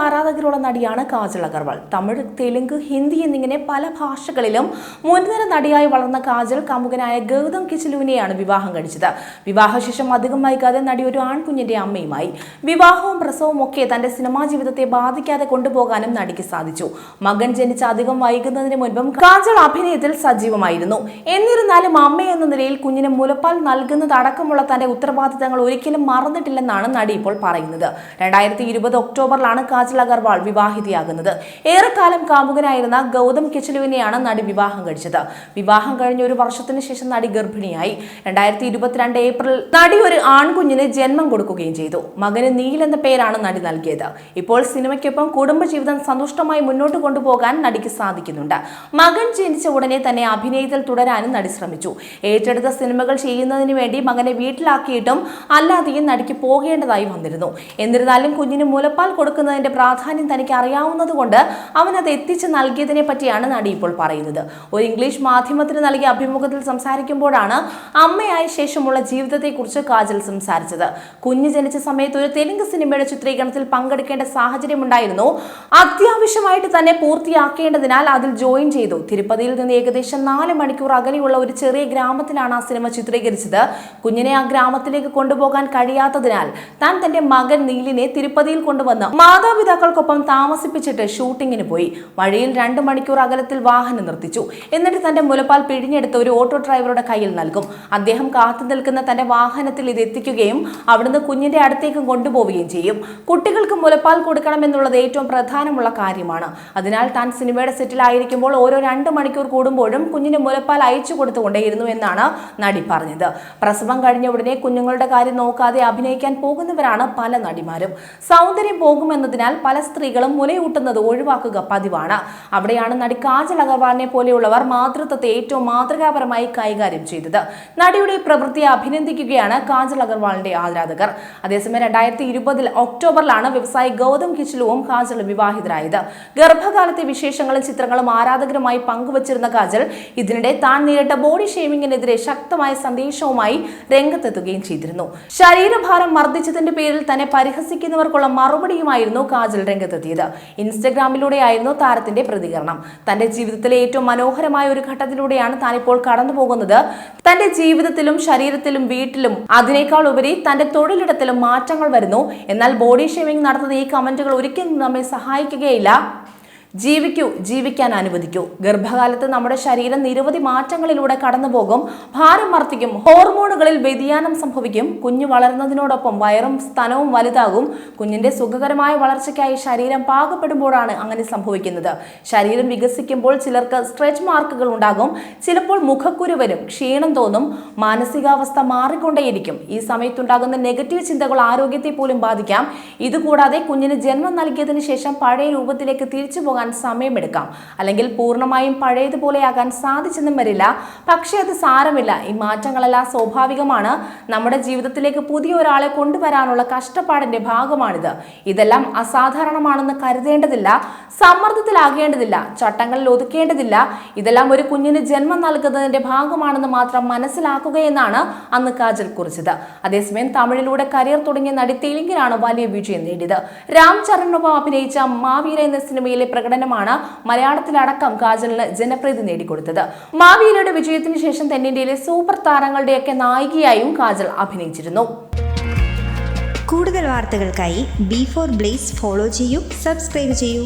ആരാധകരുള്ള നടിയാണ് കാജൽ അഗർവാൾ. തമിഴ് തെലുങ്ക് ഹിന്ദി എന്നിങ്ങനെ പല ഭാഷകളിലും മുൻനിര നടിയായി വളർന്ന കാജൽ കാമുകനായ ഗൗതം കിച്ചലുവിനെയാണ് വിവാഹം കഴിച്ചത്. വിവാഹശേഷം അധികം വൈകാതെ നടി ഒരു ആൺകുഞ്ഞിന്റെ അമ്മയുമായി. വിവാഹവും പ്രസവവും ഒക്കെ തന്റെ സിനിമാ ജീവിതത്തെ ബാധിക്കാതെ കൊണ്ടുപോകാനും നടിക്ക് സാധിച്ചു. മകൻ ജനിച്ച അധികം വൈകുന്നതിന് മുൻപും കാജൽ അഭിനയത്തിൽ സജീവമായിരുന്നു. എന്നിരുന്നാലും അമ്മ എന്ന നിലയിൽ കുഞ്ഞിന് മുലപ്പാൽ നൽകുന്നതടക്കമുള്ള തന്റെ ഉത്തരവാദിത്തങ്ങൾ ഒരിക്കലും മറന്നിട്ടില്ലെന്നാണ് നടി ഇപ്പോൾ പറയുന്നത്. രണ്ടായിരത്തി ഇരുപത് ഒക്ടോബറിലാണ് കാജൽ അഗർവാൾ വിവാഹിതയാകുന്നത്. ഏറെക്കാലം കാമുകനായിരുന്ന ഗൗതം കിച്ചലുവിനെയാണ് നടി വിവാഹം കഴിച്ചത്. വിവാഹം കഴിഞ്ഞ ഒരു വർഷത്തിന് ശേഷം നടി ഗർഭിണിയായി. രണ്ടായിരത്തി ഇരുപത്തിരണ്ട് ഏപ്രിൽ നടി ഒരു ആൺകുഞ്ഞിന് ജന്മം കൊടുക്കുകയും ചെയ്തു. മകന് നീൽ എന്ന പേരാണ് നടി നൽകിയത്. ഇപ്പോൾ സിനിമയ്ക്കൊപ്പം കുടുംബജീവിതം സന്തുഷ്ടമായി മുന്നോട്ട് കൊണ്ടുപോകാൻ നടിക്ക് സാധിക്കുന്നുണ്ട്. മകൻ ജനിച്ച ഉടനെ തന്നെ അഭിനയത്തിൽ തുടരാനും നടി ശ്രമിച്ചു. ഏറ്റെടുത്ത സിനിമകൾ ചെയ്യുന്നതിന് വേണ്ടി മകനെ വീട്ടിലാക്കിയിട്ടും അല്ലാതെയും നടിക്ക് പോകേണ്ടതായി വന്നിരുന്നു. എന്നിരുന്നാലും കുഞ്ഞിന് മുലപ്പാൽ കൊടുക്കുന്നതിന്റെ പ്രാധാന്യം തനിക്ക് അറിയാവുന്നതുകൊണ്ട് അവൻ അത് എത്തിച്ചു നൽകിയതിനെ പറ്റിയാണ് നടി ഇപ്പോൾ പറയുന്നത്. ഒരു ഇംഗ്ലീഷ് മാധ്യമത്തിന് നൽകിയ അഭിമുഖത്തിൽ സംസാരിക്കുമ്പോഴാണ് അമ്മയായ ശേഷമുള്ള ജീവിതത്തെക്കുറിച്ച് കാജൽ സംസാരിച്ചത്. കുഞ്ഞ് ജനിച്ച സമയത്ത് ഒരു തെലുങ്ക് സിനിമയുടെ ചിത്രീകരണത്തിൽ പങ്കെടുക്കേണ്ട സാഹചര്യമുണ്ടായിരുന്നു. അത്യാവശ്യമായിട്ട് തന്നെ പൂർത്തിയാക്കേണ്ടതിനാൽ അതിൽ ജോയിൻ ചെയ്തു. തിരുപ്പതിയിൽ നിന്ന് ഏകദേശം നാല് മണിക്കൂർ അകലെയുള്ള ഒരു ചെറിയ ഗ്രാമത്തിലാണ് ആ സിനിമ ചിത്രീകരിച്ചത്. കുഞ്ഞിനെ ആ ഗ്രാമത്തിലേക്ക് കൊണ്ടുപോകാൻ കഴിയാത്തതിനാൽ താൻ തന്റെ മകൻ നീലിനെ തിരുപ്പതിയിൽ കൊണ്ടുവന്ന് മാതാപിതാക്കൾക്കൊപ്പം താമസിപ്പിച്ചിട്ട് ഷൂട്ടിങ്ങിന് പോയി. വഴിയിൽ രണ്ട് മണിക്കൂർ അകലത്തിൽ വാഹനം നിർത്തിച്ചു. എന്നിട്ട് തന്റെ മുലപ്പാൽ പിഴിഞ്ഞെടുത്ത് ഒരു ഓട്ടോ ഡ്രൈവറുടെ കയ്യിൽ നൽകും. അദ്ദേഹം കാത്തു നിൽക്കുന്ന തന്റെ വാഹനത്തിൽ ഇത് എത്തിക്കുകയും അവിടുന്ന് കുഞ്ഞിന്റെ അടുത്തേക്ക് കൊണ്ടുപോവുകയും ചെയ്യും. കുട്ടികൾക്ക് മുലപ്പാൽ കൊടുക്കണമെന്നുള്ളത് ഏറ്റവും പ്രധാനമുള്ള കാര്യമാണ്. അതിനാൽ താൻ സിനിമയുടെ സെറ്റിലായിരിക്കുമ്പോൾ ഓരോ രണ്ട് മണിക്കൂർ കൂടുമ്പോഴും കുഞ്ഞിന് മുലപ്പാൽ അയച്ചു കൊടുത്തുകൊണ്ടേയിരുന്നു എന്നാണ് നടി പറഞ്ഞത്. പ്രസവം കഴിഞ്ഞ ഉടനെ കുഞ്ഞുങ്ങളുടെ കാര്യം നോക്കാതെ അഭിനയിക്കാൻ പോകുന്നവരാണ് പല നടിമാരും. സൗന്ദര്യം പോകുമെന്നതിനാൽ പല സ്ത്രീകളും മുലയൂട്ടുന്നത് ഒഴിവാക്കുക പതിവാണ്. അവിടെയാണ് നടി കാജൽ അഗർവാളിനെ പോലെയുള്ളവർ മാതൃത്വത്തെ ഏറ്റവും മാതൃകാപരമായി കൈകാര്യം ചെയ്തത്. നടിയുടെ പ്രവൃത്തിയെ അഭിനന്ദിക്കുകയാണ് കാജൽ അഗർവാളിന്റെ ആരാധകർ. അതേസമയം രണ്ടായിരത്തി ഇരുപതിൽ ഒക്ടോബറിലാണ് വ്യവസായി ഗൗതം കിച്ചിലുവും കാജലും വിവാഹിതരായത്. ഗർഭകാലത്തെ വിശേഷങ്ങളും ചിത്രങ്ങളും ആരാധകരുമായി പങ്കുവച്ചിരുന്ന കാജൽ ഇതിനിടെ താൻ നേരിട്ട ബോഡി ഷേമിങ്ങിനെതിരെ ശക്തമായ സന്ദേശവുമായി രംഗത്തെത്തുകയും ചെയ്തിരുന്നു. ശരീരഭാരം മർദ്ദിച്ചതിന്റെ പേരിൽ തന്നെ പരിഹസിക്കുന്നവർക്കുള്ള മറുപടിയുമായിരുന്നു കാജൽ രംഗത്തെത്തിയത്. ഇൻസ്റ്റഗ്രാമിലൂടെയായിരുന്നു താരത്തിന്റെ പ്രതികരണം. തന്റെ ജീവിതത്തിലെ ഏറ്റവും മനോഹരമായ ഒരു ഘട്ടത്തിലൂടെയാണ് താൻ ഇപ്പോൾ കടന്നു പോകുന്നത് തന്റെ ജീവിതത്തിലും ശരീരത്തിലും വീട്ടിലും അതിനേക്കാൾ ഉപരി തന്റെ തൊഴിലിടത്തിലും മാറ്റങ്ങൾ വരുന്നു. എന്നാൽ ബോഡി ഷേവിംഗ് നടത്തുന്ന ഈ കമന്റുകൾ ഒരിക്കലും നമ്മെ സഹായിക്കുകയില്ല. ജീവിക്കൂ ജീവിക്കാൻ അനുവദിക്കൂ. ഗർഭകാലത്ത് നമ്മുടെ ശരീരം നിരവധി മാറ്റങ്ങളിലൂടെ കടന്നുപോകും. ഭാരം വർദ്ധിക്കും. ഹോർമോണുകളിൽ വ്യതിയാനം സംഭവിക്കും. കുഞ്ഞു വളരുന്നതിനോടൊപ്പം വയറും സ്ഥലവും വലുതാകും. കുഞ്ഞിന്റെ സുഖകരമായ വളർച്ചയ്ക്കായി ശരീരം പാകപ്പെടുമ്പോഴാണ് അങ്ങനെ സംഭവിക്കുന്നത്. ശരീരം വികസിക്കുമ്പോൾ ചിലർക്ക് സ്ട്രെച്ച് മാർക്കുകൾ ഉണ്ടാകും. ചിലപ്പോൾ മുഖക്കുരു വരും. ക്ഷീണം തോന്നും. മാനസികാവസ്ഥ മാറിക്കൊണ്ടേയിരിക്കും. ഈ സമയത്തുണ്ടാകുന്ന നെഗറ്റീവ് ചിന്തകൾ ആരോഗ്യത്തെ പോലും ബാധിക്കാം. ഇതുകൂടാതെ കുഞ്ഞിന് ജന്മം നൽകിയതിനു ശേഷം പഴയ രൂപത്തിലേക്ക് തിരിച്ചു പോകാൻ സമയമെടുക്കാം. അല്ലെങ്കിൽ പൂർണമായും പഴയതുപോലെയാകാൻ സാധിച്ചെന്നും വരില്ല. പക്ഷേ അത് സാരമില്ല. ഈ മാറ്റങ്ങളെല്ലാം സ്വാഭാവികമാണ്. നമ്മുടെ ജീവിതത്തിലേക്ക് പുതിയ ഒരാളെ കൊണ്ടുവരാനുള്ള കഷ്ടപ്പാടിന്റെ ഭാഗമാണിത്. ഇതെല്ലാം അസാധാരണമാണെന്ന് കരുതേണ്ടതില്ല. സമ്മർദ്ദത്തിലാകേണ്ടതില്ല. ചട്ടങ്ങളിൽ ഒതുക്കേണ്ടതില്ല. ഇതെല്ലാം ഒരു കുഞ്ഞിന് ജന്മം നൽകുന്നതിന്റെ ഭാഗമാണെന്ന് മാത്രം മനസ്സിലാക്കുകയെന്നാണ് അന്ന് കാജൽ കുറിച്ചത്. അതേസമയം തമിഴിലൂടെ കരിയർ തുടങ്ങിയ നടി തെലുങ്കിലാണ് വലിയ വിജയം നേടിയത്. രാം ചരണിനൊപ്പം അഭിനയിച്ച മാവീര എന്ന സിനിമയിലെ പ്രകടനമാണ് മലയാളത്തിലടക്കം കാജലിന് ജനപ്രീതി നേടിക്കൊടുത്തത്. മാവിയിലയുടെ വിജയത്തിന് ശേഷം തെന്നിന്ത്യയിലെ സൂപ്പർ താരങ്ങളുടെയൊക്കെ നായികയായും കാജൽ അഭിനയിച്ചിരുന്നു. കൂടുതൽ വാർത്തകൾക്കായി ബി ഫോർ ബ്ലേസ് ഫോളോ ചെയ്യൂ സബ്സ്ക്രൈബ് ചെയ്യൂ.